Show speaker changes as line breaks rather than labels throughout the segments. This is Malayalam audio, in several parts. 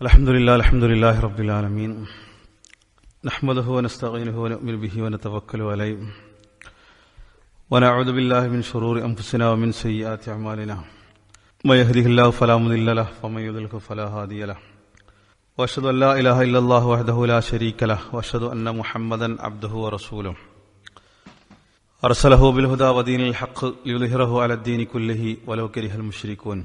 الحمد لله الحمد لله رب العالمين. نحمده ونستعينه ونؤمن به ونتوكل عليه. ونعوذ بالله من شرور أنفسنا ومن سيئات أعمالنا. ما يهده الله فلا مضل له ومن يضلل فلا هادي له. وأشهد أن لا إله إلا الله وحده لا شريك له وأشهد أن محمدا عبده ورسوله. أرسله بالهدى ودين الحق ليظهره على الدين كله ولو كره المشركون.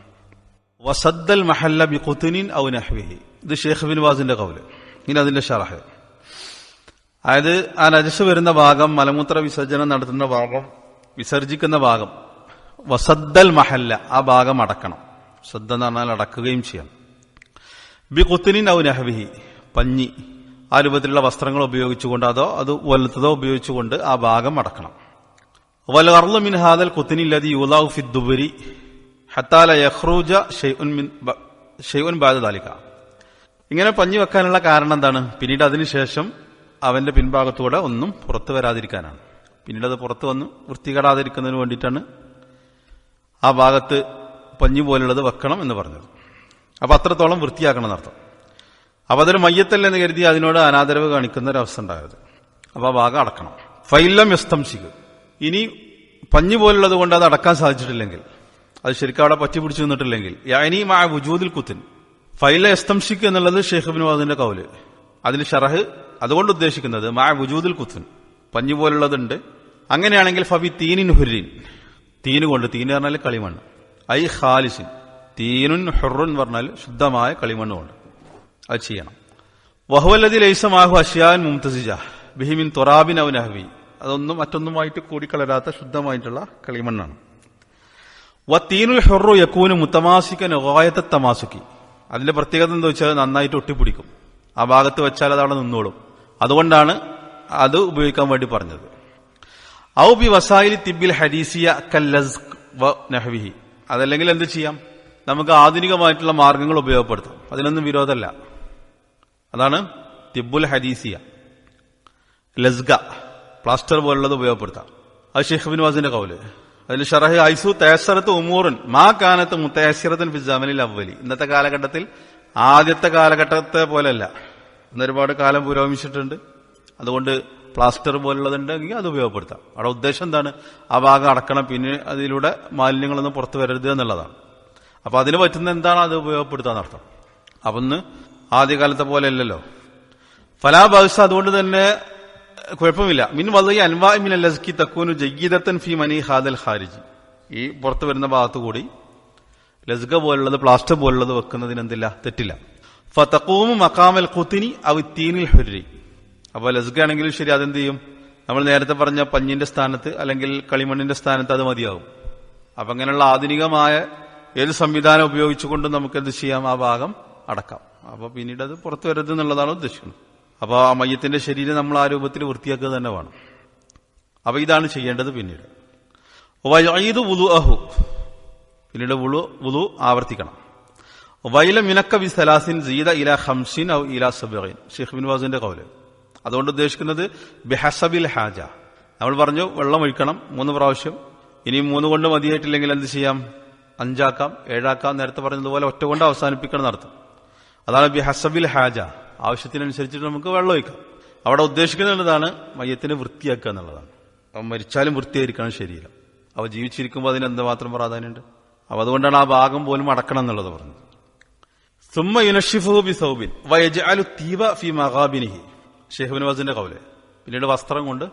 വസദ്ദൽ മഹല്ല ബി കുത്തുനിൻ ഔ നഹ്വിഹി. ഇത് ഷെയ്ഖ് ബിൻ വാസിന്റെ കൗൽ ഇനി അതിന്റെ ഷറഹ്. അതായത് ആ നജസ് വരുന്ന ഭാഗം മലമൂത്ര വിസർജനം നടത്തുന്ന ഭാഗം വിസർജിക്കുന്ന ഭാഗം വസദ്ദൽ മഹല്ല ആ ഭാഗം അടക്കണം. സദ്ദ എന്ന് പറഞ്ഞാൽ അടക്കുകയും ചെയ്യണം. ബി കുത്തിനിൻ ഔ നഹ്വിഹി പഞ്ഞി. ആ രൂപത്തിലുള്ള വസ്ത്രങ്ങൾ ഉപയോഗിച്ചുകൊണ്ട് അതോ അത് വലുത്തതോ ഉപയോഗിച്ചുകൊണ്ട് ആ ഭാഗം അടക്കണം. വലർലു മിൻഹാദൽ മിൻ ഹാദൽ കുത്തിനില്ലതി യുലാഹു ഫിദ്ദുബരി ഹത്താല യഹ്റൂജ ഷെയ്ഉൻ ബാദ താലിക ഇങ്ങനെ പഞ്ഞു വെക്കാനുള്ള കാരണം എന്താണ്? പിന്നീട് അതിനുശേഷം അവന്റെ പിൻഭാഗത്തൂടെ ഒന്നും പുറത്തു വരാതിരിക്കാനാണ്. പിന്നീട് അത് പുറത്തു വന്ന് വൃത്തികേടാതിരിക്കുന്നതിന് വേണ്ടിയിട്ടാണ് ആ ഭാഗത്ത് പഞ്ഞു പോലുള്ളത് വെക്കണം എന്ന് പറഞ്ഞത്. അപ്പൊ അത്രത്തോളം വൃത്തിയാക്കണം എന്നർത്ഥം. അപ്പൊ അതൊരു മയ്യത്തല്ലെന്ന് കരുതി അതിനോട് അനാദരവ് കാണിക്കുന്ന ഒരു അവസ്ഥ ഉണ്ടായത് അപ്പൊ ആ ഭാഗം അടക്കണം. ഫൈലം യസ്തംശിക്ക് ഇനി പഞ്ഞു പോലുള്ളത് കൊണ്ട് അത് അടക്കാൻ സാധിച്ചിട്ടില്ലെങ്കിൽ അത് ശരിക്കും അവിടെ പറ്റി പിടിച്ചു നിന്നിട്ടില്ലെങ്കിൽ. യാനി വുജൂദിൽ കുത്തിൻ. ഫൈല എസ്തംഷിക്ക് എന്നുള്ളത് ഷെയ്ഖ് ബിൻ വാദിന്റെ കൗൽ. അതിന് ഷറഹ് അതുകൊണ്ട് ഉദ്ദേശിക്കുന്നത് മാ വുജൂദിൽ കുത്തിൻ. പഞ്ഞു പോലുള്ളതുണ്ട്. അങ്ങനെയാണെങ്കിൽ ഫവി തീനിൻ ഹുരീൻ. തീന് കൊണ്ട് തീന് പറഞ്ഞാൽ കളിമണ്ണ്. ഐ ഖാലിസിൻ. തീനുൻ ഹുറുൻ പറഞ്ഞാൽ ശുദ്ധമായ കളിമണ്ണ് കൊണ്ട് അത് ചെയ്യണം. വഹുവല്ലതി ലൈസമാഹു അഷ്യാൻ മുംതസിജ. ബിഹിമിൻ തൊറാബിൻ അവൻ അഹ്വി അതൊന്നും മറ്റൊന്നുമായിട്ട് കൂടിക്കളരാത്ത ശുദ്ധമായിട്ടുള്ള കളിമണ്ണാണ്. വത്തീനുൽ ഹെറു യക്കൂന് മുത്തമാസിക്കൻ ഓയത്തെ തമാസുക്കി. അതിന്റെ പ്രത്യേകത എന്താ വെച്ചാൽ നന്നായിട്ട് ഒട്ടിപ്പിടിക്കും. ആ ഭാഗത്ത് വെച്ചാൽ അത് അവിടെ നിന്നോളും. അതുകൊണ്ടാണ് അത് ഉപയോഗിക്കാൻ വേണ്ടി പറഞ്ഞത്. ഔ ബി വസായിലി തിബിൽ ഹരീസിയ കല്ലസ് വ അതല്ലെങ്കിൽ എന്ത് ചെയ്യാം? നമുക്ക് ആധുനികമായിട്ടുള്ള മാർഗങ്ങൾ ഉപയോഗപ്പെടുത്താം. അതിനൊന്നും വിരോധമല്ല. അതാണ് തിബുൽ ഹരീസിയ ലസ്ഗ പ്ലാസ്റ്റർ പോലുള്ളത് ഉപയോഗപ്പെടുത്താം. അത് ഷെയ്ഖ് ബിൻ വാസിന്റെ കൗൽ. അതിൽ ഷറഹ് ഐസു തേസറത്ത് ഉമൂറൻ മാ കാനത്ത് മുത്തേശ്വരത്തിൻ ഫിസാമനിൽ അവലി ഇന്നത്തെ കാലഘട്ടത്തിൽ ആദ്യത്തെ കാലഘട്ടത്തെ പോലെയല്ല. ഇന്ന് ഒരുപാട് കാലം പുരോഗമിച്ചിട്ടുണ്ട്. അതുകൊണ്ട് പ്ലാസ്റ്റർ പോലുള്ളതുണ്ടെങ്കിൽ അത് ഉപയോഗപ്പെടുത്താം. അവിടെ ഉദ്ദേശം എന്താണ്? ആ ഭാഗം അടക്കണം പിന്നെ അതിലൂടെ മാലിന്യങ്ങളൊന്നും പുറത്തു വരരുത് എന്നുള്ളതാണ്. അപ്പൊ അതിന് പറ്റുന്ന എന്താണ് അത് ഉപയോഗപ്പെടുത്താൻ അർത്ഥം. അപ്പൊ ഇന്ന് ആദ്യകാലത്തെ പോലെ അല്ലല്ലോ. അതുകൊണ്ട് തന്നെ കുഴപ്പമില്ല. മിൻ വലയ അൻവാ മിൻ ലസ്കി തക്കൂനു ജയ്യീദത്തൻ ഫി മനി ഹാദൽ ഖാരിജി. ഈ പുറത്തു വരുന്ന ഭാഗത്തു കൂടി ലസ്ഗ പോലുള്ളത് പ്ലാസ്റ്റർ പോലുള്ളത് വെക്കുന്നതിന് എന്തില്ല? തെറ്റില്ല. ഫതക്കൂമു മക്കാമൽ കുത്തിനി അവിത്തീനിൽ ഹുരി അപ്പൊ ലസ്ക ആണെങ്കിലും ശരി അതെന്ത് ചെയ്യും? നമ്മൾ നേരത്തെ പറഞ്ഞ പഞ്ഞിന്റെ സ്ഥാനത്ത് അല്ലെങ്കിൽ കളിമണ്ണിന്റെ സ്ഥാനത്ത് അത് മതിയാകും. അപ്പൊ അങ്ങനെയുള്ള ആധുനികമായ ഏത് സംവിധാനം ഉപയോഗിച്ചുകൊണ്ട് നമുക്ക് എന്ത് ചെയ്യാം? ആ ഭാഗം അടക്കാം. അപ്പൊ പിന്നീട് അത് പുറത്തു വരരുത് എന്നുള്ളതാണ് ഉദ്ദേശിക്കുന്നത്. അപ്പൊ ആ മയ്യത്തിന്റെ ശരീരം നമ്മൾ ആ രൂപത്തിൽ വൃത്തിയാക്കുക തന്നെ വേണം. അപ്പൊ ഇതാണ് ചെയ്യേണ്ടത് പിന്നീട്. വയത് ഉലു അഹു പിന്നീട് വുളു വുലു ആവർത്തിക്കണം. വൈല മിനക്ക ബി സലാസിൻ ജീത ഇല ഹംസിൻ ഔ ഇല സബീൻ ഷെയ്ഖ് ബിൻ വാസിന്റെ കൗൽ അതുകൊണ്ട് ഉദ്ദേശിക്കുന്നത് ബെഹസബിൽ ഹാജ. നമ്മൾ പറഞ്ഞു വെള്ളം ഒഴിക്കണം മൂന്ന് പ്രാവശ്യം. ഇനി മൂന്ന് കൊണ്ട് മതിയായിട്ടില്ലെങ്കിൽ എന്ത് ചെയ്യാം? അഞ്ചാക്കാം ഏഴാക്കാം നേരത്തെ പറഞ്ഞതുപോലെ ഒറ്റ കൊണ്ട് അവസാനിപ്പിക്കണം നടത്തും അതാണ് ബി ഹസബിൽ ഹാജ. ആവശ്യത്തിനനുസരിച്ചിട്ട് നമുക്ക് വെള്ളം ഒഴിക്കാം. അവിടെ ഉദ്ദേശിക്കുന്നതാണ് മയ്യത്തിനെ വൃത്തിയാക്കുക എന്നുള്ളതാണ്. അവൻ മരിച്ചാലും വൃത്തിയായിരിക്കണം ശരീരം. അവ ജീവിച്ചിരിക്കുമ്പോൾ അതിന് എന്തുമാത്രം പ്രാധാന്യമുണ്ട്? അപ്പം അതുകൊണ്ടാണ് ആ ഭാഗം പോലും അടക്കണം എന്നുള്ളത് പറഞ്ഞത്. സുമ്മ യുനഷിഫു ബി സൗബിൻ വയജാലു തീവ ഫി മഹാബിനിഹി ഷെഹബിൻ വാസിന്റെ കൗലെ. പിന്നീട് വസ്ത്രം കൊണ്ട്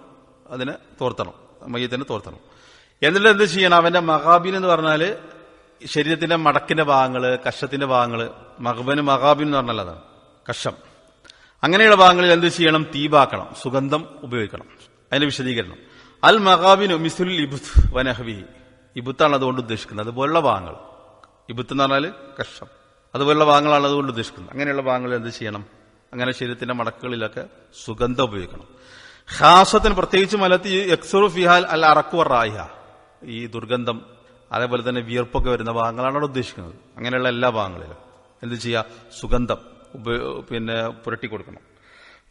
അതിനെ തോർത്തണം മയ്യത്തിനെ തോർത്തണം. എന്നിട്ട് എന്ത് ചെയ്യണം? അവന്റെ മഹാബിൻ എന്ന് പറഞ്ഞാൽ ശരീരത്തിന്റെ മടക്കിന്റെ ഭാഗങ്ങൾ കഷത്തിന്റെ ഭാഗങ്ങൾ മഹബന് മഹാബിൻ എന്ന് പറഞ്ഞാൽ അതാണ് കഷം അങ്ങനെയുള്ള ഭാഗങ്ങളിൽ എന്ത് ചെയ്യണം? തീപാക്കണം. സുഗന്ധം ഉപയോഗിക്കണം. അതിന്റെ വിശദീകരണം. അൽ മഹാബിൻ മിസുൽ ഇബുത്ത് വനഹബി ഇബുത്താണ് അതുകൊണ്ട് ഉദ്ദേശിക്കുന്നത്. അതുപോലുള്ള ഭാഗങ്ങൾ. ഇബുത്ത് എന്ന് പറഞ്ഞാൽ കഷം അതുപോലുള്ള ഭാഗങ്ങളാണ് അതുകൊണ്ട് ഉദ്ദേശിക്കുന്നത്. അങ്ങനെയുള്ള ഭാഗങ്ങളിൽ എന്ത് ചെയ്യണം? അങ്ങനെ ശരീരത്തിന്റെ മടക്കുകളിലൊക്കെ സുഗന്ധം ഉപയോഗിക്കണം. ഹാസത്തിന് പ്രത്യേകിച്ച് മലത്തി എക്സുറു ഫിഹാൽ അല്ല അറക്കുവറായ ഈ ദുർഗന്ധം അതേപോലെ തന്നെ വിയർപ്പൊക്കെ വരുന്ന ഭാഗങ്ങളാണ് അവിടെ ഉദ്ദേശിക്കുന്നത്. അങ്ങനെയുള്ള എല്ലാ ഭാഗങ്ങളിലും. എന്ത് ചെയ്യുക? സുഗന്ധം. പിന്നെ പുരട്ടി കൊടുക്കണം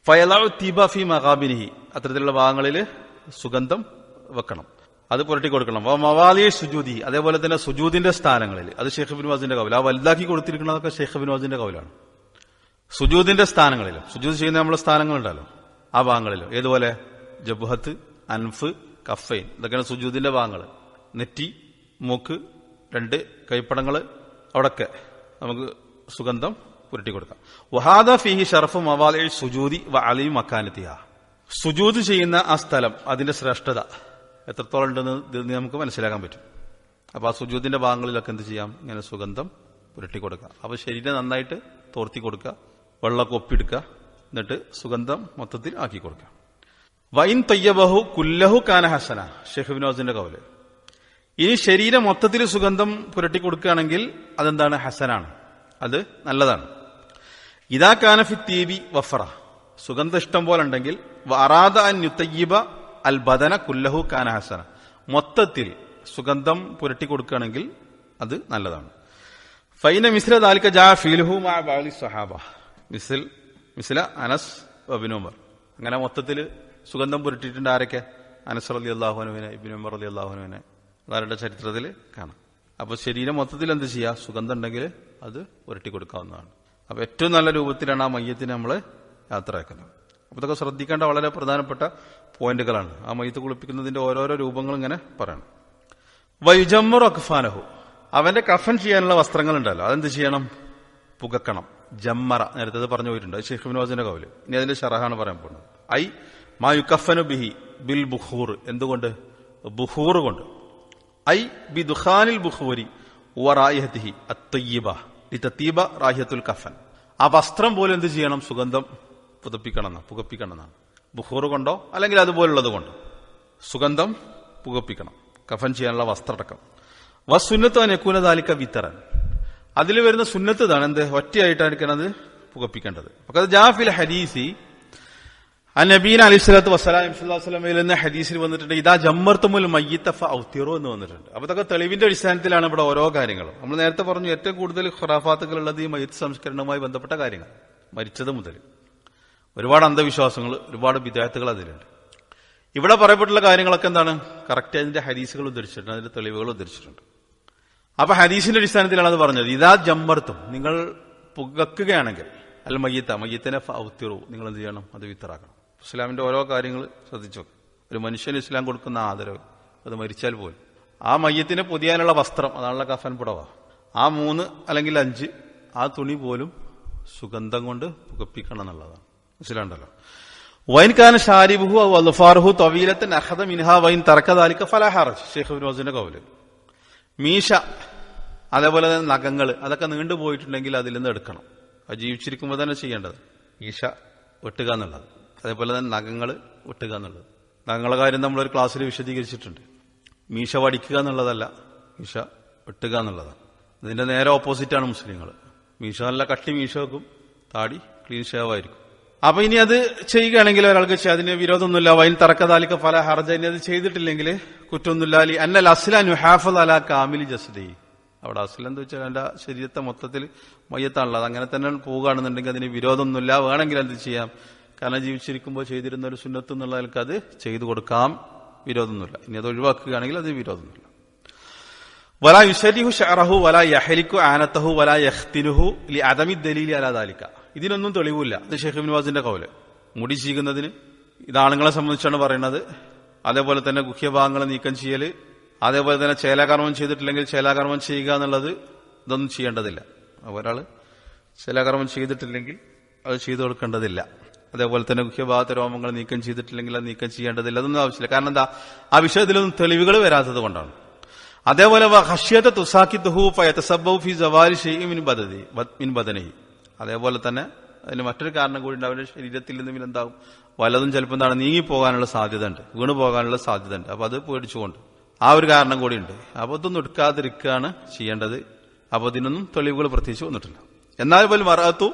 ഫയലാവ് തീബ ഫി മഹാബിനിഹി അത്തരത്തിലുള്ള ഭാഗങ്ങളിൽ സുഗന്ധം വെക്കണം. അത് പുരട്ടി കൊടുക്കണം മവാലി സുജൂതി അതേപോലെ തന്നെ സുജൂദിന്റെ സ്ഥാനങ്ങളിൽ അത് ഷെയ്ഖ് ബിൻവാസിന്റെ കൗല. ആ വലുതാക്കി കൊടുത്തിരിക്കുന്നതൊക്കെ ഷെയ്ഖ് ബിൻവാസിന്റെ കൗലാണ്. സുജൂദിന്റെ സ്ഥാനങ്ങളിലും. സുജൂദ് ചെയ്യുന്ന നമ്മളെ സ്ഥാനങ്ങളുണ്ടല്ലോ. ആ ഭാഗങ്ങളിലും. ഏതുപോലെ? ജബുഹത്ത് അൻഫ് കഫൈൻ. ഇതൊക്കെയാണ് സുജൂദിന്റെ ഭാഗങ്ങൾ നെറ്റി മൂക്ക് രണ്ട് കൈപ്പടങ്ങൾ അവിടൊക്കെ നമുക്ക് സുഗന്ധം പുരട്ടി കൊടുക്കാം വഹാദ ഫിഹി ഷർഫ് മവാലി സുജൂദി വ അലി മക്കാനത്തിയ സുജൂദ് ചെയ്യുന്ന ആ സ്ഥലം അതിന്റെ ശ്രേഷ്ഠത എത്രത്തോളം ഉണ്ടെന്ന് നമുക്ക് മനസ്സിലാക്കാൻ പറ്റും. അപ്പൊ ആ സുജൂദിന്റെ ഭാഗങ്ങളിലൊക്കെ എന്ത് ചെയ്യാം? ഇങ്ങനെ സുഗന്ധം പുരട്ടി കൊടുക്കുക അപ്പൊ ശരീരം നന്നായിട്ട് തോർത്തി കൊടുക്കുക വെള്ളമൊക്കെ ഒപ്പിയെടുക്കുക എന്നിട്ട് സുഗന്ധം മൊത്തത്തിൽ ആക്കി കൊടുക്കുക. വൈൻ തയ്യബഹു കുല്ലഹു കാന ഹസന ഷെഹ് വിനോദിന്റെ കൗൽ. ഇനി ശരീരം മൊത്തത്തിൽ സുഗന്ധം പുരട്ടി കൊടുക്കുകയാണെങ്കിൽ അതെന്താണ്? ഹസനാണ്. അത് നല്ലതാണ്. ഇതാ കാനഫി തീവി വഫറ. സുഗന്ധ ഇഷ്ടം പോലെ ഉണ്ടെങ്കിൽ വറാദ അൻ അൽ ബദന കുല്ലഹു കാന ഹസന. മൊത്തത്തിൽ സുഗന്ധം പുരട്ടി കൊടുക്കുകയാണെങ്കിൽ അത് നല്ലതാണ്. ഫൈന മിസ്ല ദാലിക ജാ ഫീലുഹു സഹാബ മിസിൽ മിസില അനസ് അബിനുമർ അങ്ങനെ മൊത്തത്തിൽ സുഗന്ധം പുരട്ടിയിട്ടുണ്ട് ആരൊക്കെ? അനസ് അലി അള്ളാഹുനുവിനെ ഇബിൻ ഉമർ റലി അള്ളാഹുനുവിനെ അതാരുടെ ചരിത്രത്തിൽ കാണാം. അപ്പോൾ ശരീരം മൊത്തത്തിൽ എന്ത് ചെയ്യുക സുഗന്ധം ഉണ്ടെങ്കിൽ അത് പുരട്ടി കൊടുക്കാവുന്നതാണ് അപ്പൊ ഏറ്റവും നല്ല രൂപത്തിലാണ് ആ മയ്യത്തിനെ നമ്മൾ യാത്രയാക്കുന്നത്. അപ്പൊ ഇതൊക്കെ ശ്രദ്ധിക്കേണ്ട വളരെ പ്രധാനപ്പെട്ട പോയിന്റുകളാണ്. ആ മയ്യത്ത് കുളിപ്പിക്കുന്നതിന്റെ ഓരോരോ രൂപങ്ങൾ ഇങ്ങനെ പറയണം. വൈജമ്മർ അഖ്ഫാനഹു. അവന്റെ കഫൻ ചെയ്യാനുള്ള വസ്ത്രങ്ങൾ ഉണ്ടല്ലോ അതെന്ത് ചെയ്യണം? പുകക്കണം. ജമ്മറ. നേരത്തെ പറഞ്ഞു പോയിട്ടുണ്ട്. ഷെയ്ഖ് ബിനോസിന്റെ കൗൽ. ഇനി അതിന്റെ ഷറഹാണ് പറയാൻ പോകുന്നത്. ഐ മായു കഫനു ബിഹി ബിൽ ബുഹൂർ. എന്തുകൊണ്ട്? ബുഹൂർ കൊണ്ട്. I B ദുഖാനിൽ ബുഹൂരി വറായിഹത്തിഹി അത്തയ്യബ. ലിതത്തീബ റാഹിയത്തുൽ കഫൻ. ആ വസ്ത്രം പോലും എന്ത് ചെയ്യണം? സുഗന്ധം പുകപ്പിക്കണമെന്നാണ്. പുകപ്പിക്കണം എന്നാണ് ബുഖൂർ കൊണ്ടോ അല്ലെങ്കിൽ അതുപോലുള്ളത് കൊണ്ടോ? സുഗന്ധം പുകപ്പിക്കണം. കഫൻ ചെയ്യാനുള്ള വസ്ത്രടക്കം. വസുന്നത്ത് നെക്കൂനതാലിക്ക വിത്തറൻ. അതിൽ വരുന്ന സുന്നത്ത് ഇതാണ് എന്ത്? ഒറ്റയായിട്ടായിരിക്കണം അത് പുകപ്പിക്കേണ്ടത്. അത് ജാഫിൽ ഹദീസി ആ നബീൻ അലി സ്വലാത്തു വസ്സലാം വസ്ലമയിൽ നിന്ന് ഹദീസിൽ വന്നിട്ടുണ്ട് ഇതാ ജമ്മർത്തുമുൽ മയ്യത്തഫ ഔത്തിറോ എന്ന് വന്നിട്ടുണ്ട്. അപ്പൊ അതൊക്കെ തെളിവിന്റെ അടിസ്ഥാനത്തിലാണ് ഇവിടെ ഓരോ കാര്യങ്ങളും. നമ്മൾ നേരത്തെ പറഞ്ഞു ഏറ്റവും കൂടുതൽ ഖുറാഫാത്തുകൾ ഉള്ളത് ഈ മയ്യത്ത് സംസ്കരണവുമായി ബന്ധപ്പെട്ട കാര്യങ്ങൾ മരിച്ചത് മുതൽ. ഒരുപാട് അന്ധവിശ്വാസങ്ങൾ ഒരുപാട് വിദ്യാർത്ഥികൾ അതിലുണ്ട്. ഇവിടെ പറയപ്പെട്ടുള്ള കാര്യങ്ങളൊക്കെ എന്താണ്? കറക്റ്റ് അതിന്റെ ഹദീസുകൾ ഉദ്ധരിച്ചിട്ടുണ്ട് അതിന്റെ തെളിവുകൾ ഉദ്ധരിച്ചിട്ടുണ്ട്. അപ്പൊ ഹദീസിന്റെ അടിസ്ഥാനത്തിലാണ് അത് പറഞ്ഞത്. ഇതാ ജമ്മർത്തും നിങ്ങൾ പുകക്കുകയാണെങ്കിൽ അല്ല മയ്യത്ത മയ്യത്തിനെ ഔത്തിറു നിങ്ങൾ എന്ത് ചെയ്യണം? അത് വിത്തറാക്കണം. ഇസ്ലാമിന്റെ ഓരോ കാര്യങ്ങൾ ശ്രദ്ധിച്ചു ഒരു മനുഷ്യന് ഇസ്ലാം കൊടുക്കുന്ന ആദരവ് അത് മരിച്ചാൽ പോലും. ആ മയ്യത്തിനെ പൊതിയാനുള്ള വസ്ത്രം അതാണുള്ള കഫൻ പുടവ. ആ മൂന്ന് അല്ലെങ്കിൽ അഞ്ച് ആ തുണി പോലും സുഗന്ധം കൊണ്ട് പുകപ്പിക്കണം എന്നുള്ളതാണ്. മനസ്സിലാണ്ടല്ലോ? വൈൻ കാന ഷാരിബുഹു അൽഫാറുഹു തൊവീലത്തൻ അഹദ മിൻഹ വൈൻ തറക്കതാലിക്ക ഫലഹാറജ് ഷെയ്ഖ് ഫിറോസിന്റെ കൗൽ. മീശ അതേപോലെ തന്നെ നഖങ്ങൾ അതൊക്കെ നീണ്ടുപോയിട്ടുണ്ടെങ്കിൽ അതിൽ നിന്ന് എടുക്കണം. അത് ജീവിച്ചിരിക്കുമ്പോൾ തന്നെ ചെയ്യേണ്ടത്. ഈശ വെട്ടുക എന്നുള്ളത്. അതേപോലെ തന്നെ നഖങ്ങൾ വെട്ടുക എന്നുള്ളത്. നഖങ്ങളുടെ കാര്യം നമ്മളൊരു ക്ലാസ്സിൽ വിശദീകരിച്ചിട്ടുണ്ട്. മീശ വടിക്കുക എന്നുള്ളതല്ല മീശ വെട്ടുക എന്നുള്ളതാണ്. ഇതിന്റെ നേരെ ഓപ്പോസിറ്റാണ് മുസ്ലിങ്ങൾ. മീശ നല്ല കട്ടി മീശ വെക്കും താടി ക്ലീൻ ഷേവ് ആയിരിക്കും അപ്പൊ ഇനി അത് ചെയ്യുകയാണെങ്കിൽ ഒരാൾക്ക് അതിന് വിരോധമൊന്നുമില്ല. വൈൻ തറക്കതാലിക്ക ഫല ഹർജ. ഇനി അത് ചെയ്തിട്ടില്ലെങ്കിൽ കുറ്റമൊന്നുമില്ല. അലി അന്നൽ അസ്ലാൻ ഹാഫ് അല കാമിൽ ജസ്ദി. അവിടെ അസ്ലം എന്ന് വെച്ചാൽ എന്റെ ശരീരത്തെ മൊത്തത്തിൽ മയ്യത്താണുള്ളത്. അങ്ങനെ തന്നെ പോവുകയാണെന്നുണ്ടെങ്കിൽ അതിന് വിരോധമൊന്നുമില്ല. വേണമെങ്കിൽ എന്ത് ചെയ്യാം? കാരണം ജീവിച്ചിരിക്കുമ്പോൾ ചെയ്തിരുന്ന ഒരു സുന്നത്ത് എന്നുള്ള നിലയ്ക്ക് അത് ചെയ്തു കൊടുക്കാം. വിരോധമൊന്നുമില്ല. ഇനി അത് ഒഴിവാക്കുകയാണെങ്കിൽ അത് വിരോധമൊന്നുമില്ല. വല യുഷരിഹു ഷറഹു വല യഹലിക്കു ആനത്തഹു വല യഹ്തിനുഹു ലി അദമി ദലീലി അലാദാലിക്ക ഇതിനൊന്നും തെളിവില്ല. അത് ഷെയ്ഖ് ബിൻവാസിന്റെ കൗൽ. മുടി ചീകുന്നതിന് ഇത് ആണുങ്ങളെ സംബന്ധിച്ചാണ് പറയുന്നത്. അതേപോലെ തന്നെ ഗുഹ്യഭാഗങ്ങൾ നീക്കം ചെയ്യൽ അതേപോലെ തന്നെ ചേലാകർമ്മം ചെയ്തിട്ടില്ലെങ്കിൽ ചേലാകർമ്മം ചെയ്യുക എന്നുള്ളത് ഇതൊന്നും ചെയ്യേണ്ടതില്ല. ഒരാൾ ചേലാകർമ്മം ചെയ്തിട്ടില്ലെങ്കിൽ അത് ചെയ്തു കൊടുക്കേണ്ടതില്ല. അതേപോലെ തന്നെ ഗുഹ്യഭാഗത്തെ രോമങ്ങൾ നീക്കം ചെയ്തിട്ടില്ലെങ്കിൽ അത് നീക്കം ചെയ്യേണ്ടതില്ല. അതൊന്നും ആവശ്യമില്ല. കാരണം എന്താ? ആ വിഷയത്തിലൊന്നും തെളിവുകൾ വരാത്തത് കൊണ്ടാണ്. അതേപോലെ അതേപോലെ തന്നെ അതിന് മറ്റൊരു കാരണം കൂടി അവന്റെ ശരീരത്തിൽ നിന്ന് എന്താവും വലതും ചിലപ്പോൾ എന്താണ്? നീങ്ങിപ്പോകാനുള്ള സാധ്യത ഉണ്ട് വീണു പോകാനുള്ള സാധ്യത ഉണ്ട് അപ്പൊ അത് പേടിച്ചുകൊണ്ട്. ആ ഒരു കാരണം കൂടി ഉണ്ട്. അപ്പൊ ഇതൊന്നും എടുക്കാതിരിക്കുകയാണ് ചെയ്യേണ്ടത്. അപ്പൊ ഇതിനൊന്നും തെളിവുകൾ പ്രത്യേകിച്ച് വന്നിട്ടില്ല. എന്നാൽ പോലും മറാത്തു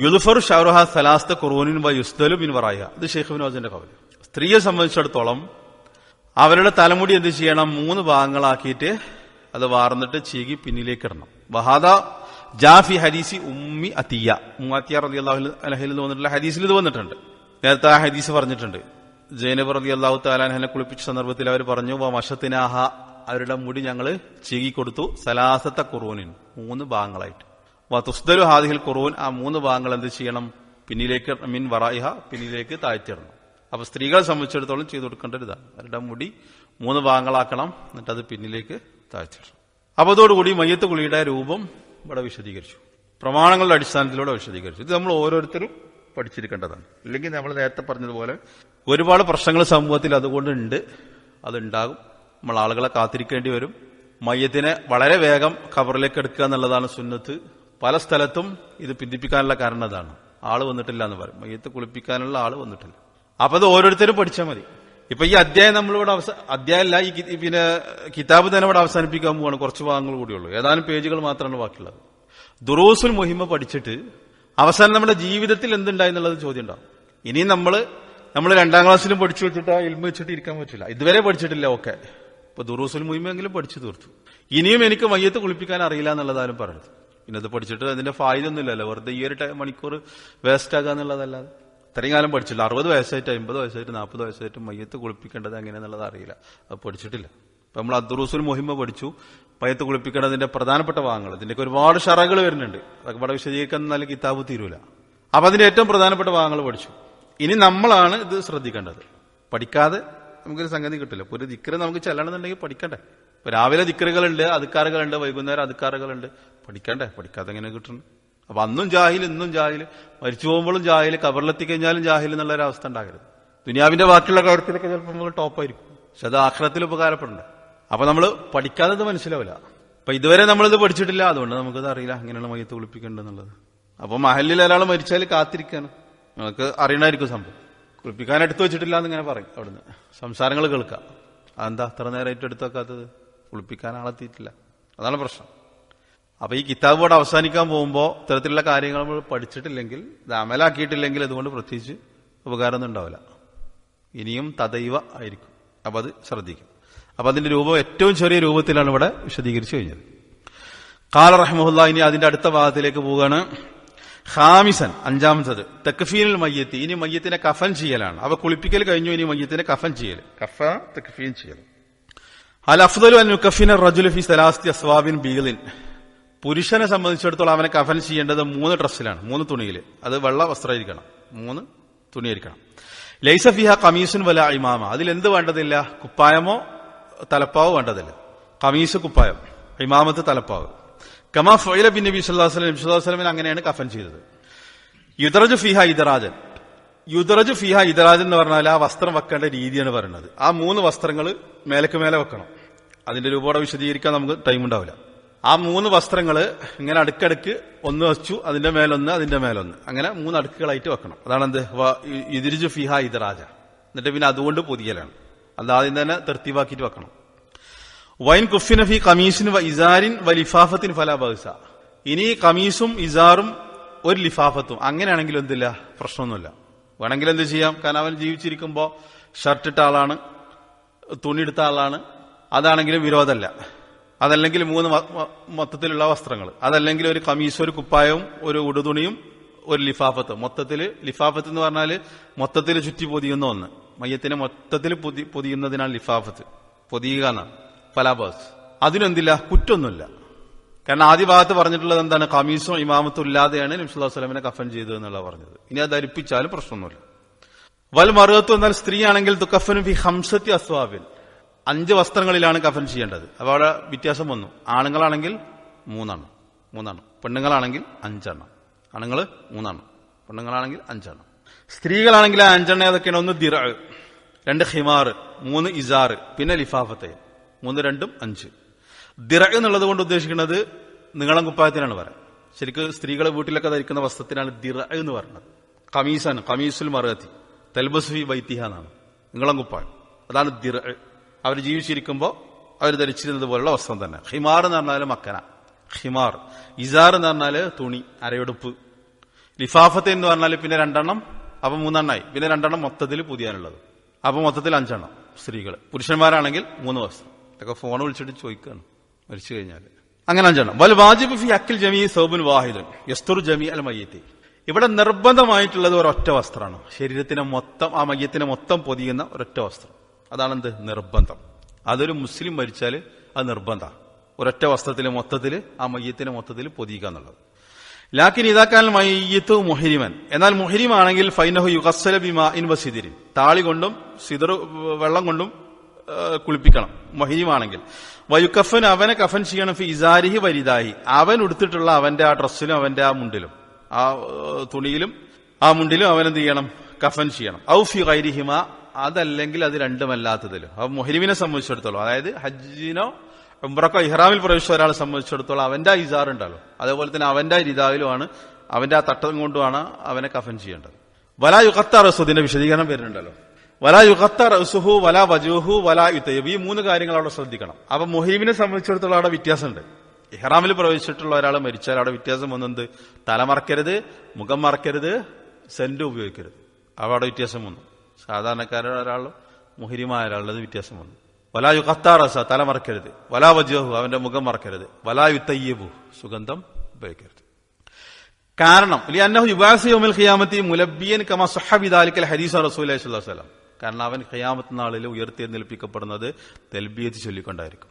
യുദുഫർ ഷാറുഹ സലാസ്ത ഖുറൂനിൻ വ യുസ്ദലു ബിൻ വറായ ഇത് ഷെയ്ഖ് വിനോദിന്റെ കവൽ സ്ത്രീയെ സംബന്ധിച്ചിടത്തോളം അവരുടെ തലമുടി എന്ത് ചെയ്യണം? മൂന്ന് ഭാഗങ്ങളാക്കിയിട്ട് അത് വാർന്നിട്ട് ചീകി പിന്നിലേക്ക് ഇടണം. വഹാദ ജാഫി ഹദീസി ഉമ്മി അത്തിയ ഉമ്മാത്തിയ റതി അള്ളാഹു അലഹിൽ വന്നിട്ടുള്ള ഹദീസിൽ ഇത് വന്നിട്ടുണ്ട്. നേരത്തെ ആ ഹദീസ് പറഞ്ഞിട്ടുണ്ട്. ജൈനബ് റതി അള്ളാഹു താലാഹനെ കുളിപ്പിച്ച സന്ദർഭത്തിൽ അവർ പറഞ്ഞു "വ മഷത്തിനാഹ. അവരുടെ മുടി ഞങ്ങൾ ചീകി കൊടുത്തു. സലാസത്ത കുറുവനിൻ മൂന്ന് ഭാഗങ്ങളായിട്ട്. തുസ്ദലു ഹാദിഹിൽ ഖുറൂൻ ആ മൂന്ന് ഭാഗങ്ങൾ എന്ത് ചെയ്യണം? പിന്നിലേക്ക് മിൻ വറായിഹ പിന്നിലേക്ക് താഴ്ത്തിയിടണം. അപ്പൊ സ്ത്രീകളെ സംബന്ധിച്ചിടത്തോളം ചെയ്തു കൊടുക്കേണ്ട ഇതാണ്. അവരുടെ മുടി മൂന്ന് ഭാഗങ്ങളാക്കണം എന്നിട്ട് അത് പിന്നിലേക്ക് താഴ്ത്തിയിടണം. അപ്പൊ അതോടുകൂടി മയ്യത്ത് കുളിയുടെ രൂപം ഇവിടെ വിശദീകരിച്ചു. പ്രമാണങ്ങളുടെ അടിസ്ഥാനത്തിലൂടെ വിശദീകരിച്ചു. ഇത് നമ്മൾ ഓരോരുത്തരും പഠിച്ചിരിക്കേണ്ടതാണ്. ഇല്ലെങ്കിൽ നമ്മൾ നേരത്തെ പറഞ്ഞതുപോലെ ഒരുപാട് പ്രശ്നങ്ങൾ സമൂഹത്തിൽ അതുകൊണ്ട് ഉണ്ട് അതുണ്ടാകും. നമ്മൾ ആളുകളെ കാത്തിരിക്കേണ്ടി വരും. മയ്യത്തിനെ വളരെ വേഗം കവറിലേക്ക് എടുക്കുക എന്നുള്ളതാണ് സുന്നത്ത്. പല സ്ഥലത്തും ഇത് പിന്തിപ്പിക്കാനുള്ള കാരണം അതാണ്. ആൾ വന്നിട്ടില്ല എന്ന് പറയും. മയ്യത്ത് കുളിപ്പിക്കാനുള്ള ആൾ വന്നിട്ടില്ല. അപ്പൊ അത് ഓരോരുത്തരും പഠിച്ചാൽ മതി. ഇപ്പൊ ഈ അധ്യായം നമ്മളിവിടെ അവസ അധ്യായമല്ല ഈ പിന്നെ കിതാബ് തന്നെ ഇവിടെ അവസാനിപ്പിക്കാൻ പോവാണ്. കുറച്ച് ഭാഗങ്ങൾ കൂടിയുള്ളൂ ഏതാനും പേജുകൾ മാത്രമാണ് ബാക്കിയുള്ളത്. ദുറൂസുൽ മുഹിമ പഠിച്ചിട്ട് അവസാനം നമ്മുടെ ജീവിതത്തിൽ എന്തുണ്ടായി എന്നുള്ളത് ചോദ്യം ഉണ്ടാവും. ഇനിയും നമ്മൾ നമ്മൾ രണ്ടാം ക്ലാസ്സിലും പഠിച്ചു വെച്ചിട്ട് ആ ഇൽമ വെച്ചിട്ട് ഇരിക്കാൻ പറ്റില്ല. ഇതുവരെ പഠിച്ചിട്ടില്ല ഓക്കെ ഇപ്പൊ ദുറൂസുൽ മുഹിമെങ്കിലും പഠിച്ചു തീർത്തു. ഇനിയും എനിക്ക് മയ്യത്ത് കുളിപ്പിക്കാൻ അറിയില്ല എന്നുള്ളതാരും പറയരുത്. പിന്നെ അത് പഠിച്ചിട്ട് അതിന്റെ ഫായ്തൊന്നും ഇല്ലല്ലോ വെറുതെ ഈ ഒരു മണിക്കൂർ വേസ്റ്റ് ആകുക എന്നുള്ളതല്ലാതെ. ഇത്രയും കാലം പഠിച്ചില്ല. അറുപത് വയസ്സായിട്ട് അമ്പത് വയസ്സായിട്ട് നാൽപ്പത് വയസ്സായിട്ട് മയ്യത്ത് കുളിപ്പിക്കേണ്ടത് എങ്ങനെയാണെന്നുള്ളത് അറിയില്ല. അത് പഠിച്ചിട്ടില്ല. അപ്പൊ നമ്മൾ അദ്ദുറൂസുൽ മുഹിമ പഠിച്ചു. മയ്യത്ത് കുളിപ്പിക്കേണ്ടതിന്റെ പ്രധാനപ്പെട്ട ഭാഗങ്ങൾ. ഇതിന്റെയൊക്കെ ഒരുപാട് ഷറകൾ വരുന്നുണ്ട്. അതൊക്കെ വളരെ വിശദീകരിക്കാൻ നല്ല കിതാബ് തീരൂല. അപ്പൊ അതിന്റെ ഏറ്റവും പ്രധാനപ്പെട്ട ഭാഗങ്ങൾ പഠിച്ചു. ഇനി നമ്മളാണ് ഇത് ശ്രദ്ധിക്കേണ്ടത്. പഠിക്കാതെ നമുക്കൊരു സംഗതി കിട്ടില്ല. ഒരു ദിക്കറ് നമുക്ക് ചെല്ലണമെന്നുണ്ടെങ്കിൽ പഠിക്കണ്ടേ? രാവിലെ ദിക്കറുകളുണ്ട് അധികാരകളുണ്ട് വൈകുന്നേരം അതുക്കാറുകളുണ്ട് പഠിക്കണ്ടേ? പഠിക്കാതെ എങ്ങനെ കിട്ടുന്നു? അപ്പൊ അന്നും ജാഹിൽ ഇന്നും ജാഹിൽ. മരിച്ചു പോകുമ്പോഴും ജാഹിൽ കബറിലെത്തി കഴിഞ്ഞാലും ജാഹിൽ എന്നുള്ള ഒരു അവസ്ഥ ഉണ്ടാകരുത്. ദുനിയാവിന്റെ ബാക്കിയുള്ള കാര്യത്തിലൊക്കെ ചിലപ്പോൾ നമ്മൾ ടോപ്പായിരിക്കും. പക്ഷെ അത് ആഹ്ലത്തിൽ ഉപകാരപ്പെടണ്ടേ അപ്പൊ നമ്മൾ പഠിക്കാതെ ഇത് മനസ്സിലാവില്ല. അപ്പൊ ഇതുവരെ നമ്മളിത് പഠിച്ചിട്ടില്ല. അതുകൊണ്ട് നമുക്കത് അറിയില്ല. അങ്ങനെയുള്ള മയ്യത്ത് കുളിപ്പിക്കേണ്ടെന്നുള്ളത് അപ്പൊ മഹലിൽ ഒരാൾ മരിച്ചാൽ കാത്തിരിക്കാണ്. നിങ്ങൾക്ക് അറിയണമായിരിക്കും സംഭവം. കുളിപ്പിക്കാൻ എടുത്തു വെച്ചിട്ടില്ല എന്നിങ്ങനെ പറയും അവിടുന്ന്. സംസാരങ്ങൾ കേൾക്കാം. അതെന്താ? അത്ര നേരമായിട്ട് എടുത്തു വെക്കാത്തത്? കുളിപ്പിക്കാൻ ആളെത്തിയിട്ടില്ല. അതാണ് പ്രശ്നം. അപ്പൊ ഈ കിതാബ് ഇവിടെ അവസാനിക്കാൻ പോകുമ്പോൾ ഇത്തരത്തിലുള്ള കാര്യങ്ങൾ നമ്മൾ പഠിച്ചിട്ടില്ലെങ്കിൽ ഇത് അമലാക്കിയിട്ടില്ലെങ്കിൽ അതുകൊണ്ട് പ്രത്യേകിച്ച് ഉപകാരമൊന്നും ഉണ്ടാവില്ല. ഇനിയും തദൈവ ആയിരിക്കും. അപ്പൊ അത് ശ്രദ്ധിക്കും. അപ്പൊ അതിന്റെ രൂപം ഏറ്റവും ചെറിയ രൂപത്തിലാണ് ഇവിടെ വിശദീകരിച്ചു കഴിഞ്ഞത്. കാല റഹ്മുല്ല ഇനി അതിന്റെ അടുത്ത ഭാഗത്തിലേക്ക് പോവുകയാണ്. ഹാമിസൻ അഞ്ചാമത്തത് തെക്കഫീനിൽ മയ്യത്തി ഇനി മയ്യത്തിനെ കഫൻ ചെയ്യലാണ്. അവ കുളിപ്പിക്കൽ കഴിഞ്ഞു ഇനി മയ്യത്തിനെ കഫൻ ചെയ്യൽ. കഫ തെക്കഫീൻ ചെയ്യൽ. അൽ അഫ്ദലു അൻ യുക്കഫിന റജുൽ ഫി സലാസ്തി അസ്വാബിൻ ബീലിൻ പുരുഷനെ സംബന്ധിച്ചിടത്തോളം അവനെ കഫൻ ചെയ്യേണ്ടത് മൂന്ന് ഡ്രസ്സിലാണ് മൂന്ന് തുണിയിൽ അത് വെള്ള വസ്ത്രമായിരിക്കണം മൂന്ന് തുണിയായിരിക്കണം ലൈസ ഫിഹ കമീസുൻ വല ഇമാമ. അതിൽ എന്ത് വേണ്ടതില്ല? കുപ്പായമോ തലപ്പാവോ വേണ്ടതില്ല. കമീസ് കുപ്പായം ഇമാമത്ത് തലപ്പാവ്. കമാ ഫൈല ബിൻ നബി സല്ലല്ലാഹു അലൈഹി നബി വസല്ലം അങ്ങനെയാണ് കഫൻ ചെയ്തത്. യുദ്റജു ഫിഹ ഇദറാജൻ യുദ്റജു ഫിഹ ഇദറാജൻ എന്ന് പറഞ്ഞാൽ ആ വസ്ത്രം വെക്കേണ്ട രീതിയാണ് പറയുന്നത്. ആ മൂന്ന് വസ്ത്രങ്ങൾ മേലക്ക് മേലെ വെക്കണം. അതിന്റെ രൂപയുടെ വിശദീകരിക്കാൻ നമുക്ക് ടൈം ഉണ്ടാവില്ല. ആ മൂന്ന് വസ്ത്രങ്ങൾ ഇങ്ങനെ അടുക്കടുക്ക് ഒന്ന് വെച്ചു അതിന്റെ മേലൊന്ന് അതിന്റെ മേലൊന്ന്. അങ്ങനെ മൂന്ന് അടുക്കുകളായിട്ട് വെക്കണം. അതാണ് എന്ത് ഇതിരിജു ഫിഹ ഇദറാജ എന്നിട്ട് പിന്നെ അതുകൊണ്ട് പൊതിയലാണ്. ആദ്യം തന്നെ തെർത്തീവാക്കിയിട്ട് വെക്കണം. വൈൻ കുഫിന ഫി കമീസിൻ വ ഇസാരിൻ വ ലിഫാഫത്തിൻ ഫലാ ബഹുസ. ഇനി കമീസും ഇസാറും ഒരു ലിഫാഫത്തും. അങ്ങനെയാണെങ്കിൽ എന്തില്ല? പ്രശ്നമൊന്നുമില്ല. വേണമെങ്കിൽ എന്ത് ചെയ്യാം? കാരണം അവൻ ജീവിച്ചിരിക്കുമ്പോൾ ഷർട്ട് ഇട്ട ആളാണ് തുണിയെടുത്ത ആളാണ്. അതാണെങ്കിലും വിരോധമല്ല. അതല്ലെങ്കിൽ മൂന്ന് മൊത്തത്തിലുള്ള വസ്ത്രങ്ങൾ. അതല്ലെങ്കിൽ ഒരു കമീസ് ഒരു കുപ്പായവും ഒരു ഉടുതുണിയും ഒരു ലിഫാഫത്ത്. മൊത്തത്തിൽ ലിഫാഫത്ത് എന്ന് പറഞ്ഞാൽ മൊത്തത്തിൽ ചുറ്റി പൊതിയുന്ന ഒന്ന്. മയ്യത്തിനെ മൊത്തത്തിൽ പൊതി പൊതിയുന്നതിനാണ് ലിഫാഫത്ത്. പൊതിയുക എന്നാണ്. ഫലാബാസ് അതിനെന്തില്ല? കുറ്റൊന്നുമില്ല. കാരണം ആദ്യ ഭാഗത്ത് പറഞ്ഞിട്ടുള്ളത് എന്താണ്? കമീസും ഇമാമത്തും ഇല്ലാതെയാണ് നബ്സുല്ലാ സ്വലമിനെ കഫൻ ചെയ്തത് എന്നുള്ള പറഞ്ഞത്. ഇനി അത് ധരിപ്പിച്ചാലും പ്രശ്നമൊന്നുമില്ല. വൽ മറുകത്തു എന്നാൽ സ്ത്രീയാണെങ്കിൽ തുക്കഫനും ഫി ഹംസത്തി അസ്വാബിൻ. അഞ്ച് വസ്ത്രങ്ങളിലാണ് കഫൻ ചെയ്യേണ്ടത്. അപ്പോൾ അവിടെ വ്യത്യാസം വന്നു. ആണുങ്ങളാണെങ്കിൽ മൂന്നെണ്ണം. മൂന്നെണ്ണം. പെണ്ണുങ്ങളാണെങ്കിൽ അഞ്ചെണ്ണം. ആണുങ്ങൾ മൂന്നെണ്ണം. പെണ്ണുങ്ങളാണെങ്കിൽ അഞ്ചെണ്ണം. സ്ത്രീകളാണെങ്കിൽ ആ അഞ്ചെണ്ണം ഏതൊക്കെയാണ്? ഒന്ന് ദിറ രണ്ട് ഹിമാർ മൂന്ന് ഇസാറ് പിന്നെ ലിഫാഫത്തെ. മൂന്ന് രണ്ടും അഞ്ച്. ദിറ എന്നുള്ളത് കൊണ്ട് ഉദ്ദേശിക്കുന്നത് നീളം കുപ്പായത്തിനാണ് പറയുന്നത് ശരിക്കും സ്ത്രീകൾ വീട്ടിലൊക്കെ ധരിക്കുന്ന വസ്ത്രത്തിനാണ് ദിറ എന്ന് പറയുന്നത്. കമീസാണ്. കമീസുൽ മറത്തി തെൽബസുഫി വൈത്തിഹ എന്നാണ്. നീളം കുപ്പായം. അതാണ് ദിറ. അവർ ജീവിച്ചിരിക്കുമ്പോൾ അവർ ധരിച്ചിരുന്നത് പോലുള്ള വസ്ത്രം തന്നെ. ഹിമാർ എന്ന് പറഞ്ഞാൽ മക്കന. ഹിമാർ. ഇസാർ എന്ന് പറഞ്ഞാൽ തുണി അരയെടുപ്പ്. ലിഫാഫത്ത് എന്ന് പറഞ്ഞാൽ പിന്നെ രണ്ടെണ്ണം അപ്പൊ മൂന്നെണ്ണമായി പിന്നെ രണ്ടെണ്ണം മൊത്തത്തിൽ പുതിയാനുള്ളത്. അപ്പൊ മൊത്തത്തിൽ അഞ്ചെണ്ണം സ്ത്രീകൾ പുരുഷന്മാരാണെങ്കിൽ മൂന്ന് വസ്ത്രം. ഇതൊക്കെ ഫോൺ വിളിച്ചിട്ട് ചോദിക്കുകയാണ് മരിച്ചു കഴിഞ്ഞാൽ അങ്ങനെ അഞ്ചെണ്ണം. വൽ വാജിബ് ഫി അക്കിൽ ജമീ സൗബുൻ വാഹിദൻ. യസ്തുർ ജമി അൽ മയ്യത്തി. ഇവിടെ നിർബന്ധമായിട്ടുള്ളത് ഒരൊറ്റ വസ്ത്രമാണ്. ശരീരത്തിനെ മൊത്തം ആ മയ്യത്തിനെ മൊത്തം പൊതിയുന്ന ഒരൊറ്റ വസ്ത്രം. അതാണെന്ത്? നിർബന്ധം. അതൊരു മുസ്ലിം മരിച്ചാൽ അത് നിർബന്ധമാണ് ഒരൊറ്റ വസ്ത്രത്തിൽ മൊത്തത്തിൽ ആ മയ്യത്തിന് മൊത്തത്തിൽ പൊതിയുക എന്നുള്ളത്. ലാക്കിൻ ഇതാക്കാൻ മയ്യത്ത് മുഹരിമൻ. എന്നാൽ മുഹരിമാണെങ്കിൽ ഫൈനഹു യുഗസ്സല ബിമാ ഇൻ വസിദിരിൻ. താളി കൊണ്ടും സിദർ വെള്ളം കൊണ്ടും കുളിപ്പിക്കണം. മൊഹരിമാണെങ്കിൽ. വയുക്കഫൻ അവനെ കഫൻ ചെയ്യണം ഫി ഇസാരിഹി വരിതായി അവൻ ഉടുത്തിട്ടുള്ള അവന്റെ ആ ഡ്രസ്സിലും അവന്റെ ആ മുണ്ടിലും. ആ തുണിയിലും ആ മുണ്ടിലും അവൻ എന്ത് ചെയ്യണം? കഫൻ ചെയ്യണം. ഔ ഫി അതല്ലെങ്കിൽ അത് രണ്ടുമല്ലാത്തതിലും. അപ്പൊ മുഹരിമിനെ സംബന്ധിച്ചിടത്തോളം അതായത് ഹജ്ജിനോ ഉംറക്കോ ഇഹ്റാമിൽ പ്രവേശിച്ച ഒരാളെ സംബന്ധിച്ചിടത്തോളം അവന്റെ ഇസാർ ഉണ്ടല്ലോ അതേപോലെ തന്നെ അവന്റെ ഇതാവിലുമാണ് അവന്റെ ആ തട്ടം കൊണ്ടുമാണ് അവനെ കഫൻ ചെയ്യേണ്ടത്. വല യുഖത്ത റസുദിന്റെ വിശദീകരണം വരുന്നുണ്ടല്ലോ. വല യുഖത്ത റസുഹു വല വജുഹു വല യുത്തയബ് ഈ മൂന്ന് കാര്യങ്ങൾ അവിടെ ശ്രദ്ധിക്കണം. അപ്പൊ മുഹീമിനെ സംബന്ധിച്ചിടത്തോളം അവിടെ വ്യത്യാസമുണ്ട്. ഇഹ്റാമിൽ പ്രവേശിച്ചിട്ടുള്ള ഒരാൾ മരിച്ചാൽ അവിടെ വ്യത്യാസം വന്നത് തല മറക്കരുത് മുഖം മറക്കരുത് സെന്റ് ഉപയോഗിക്കരുത്. അവിടെ വ്യത്യാസം വന്നു. സാധാരണക്കാരുടെ ഒരാളും മുഹിരിമായ ഒരാളുടെ വ്യത്യാസം വന്നു വലായു കത്താറസ തല മറക്കരുത്. വലാ വജൂഹു അവന്റെ മുഖം മറക്കരുത്. വലായു തയ്യബു സുഗന്ധം ഉപയോഗിക്കരുത്. കാരണം യുബാസി യൗമിൽ ഖിയാമത്തി മുലബ്ബിയൻ കമ സഹബി ദാലിക്കൽ ഹദീസ് റസൂലുള്ളാഹി സ്വല്ലല്ലാഹു അലൈഹി വസല്ലം. കാരണം അവൻ ഖിയാമത്ത് നാളിൽ ഉയർത്തിയെന്നേൽപ്പിക്കപ്പെടുന്നത് തെൽബിയത്ത് ചൊല്ലിക്കൊണ്ടായിരിക്കും.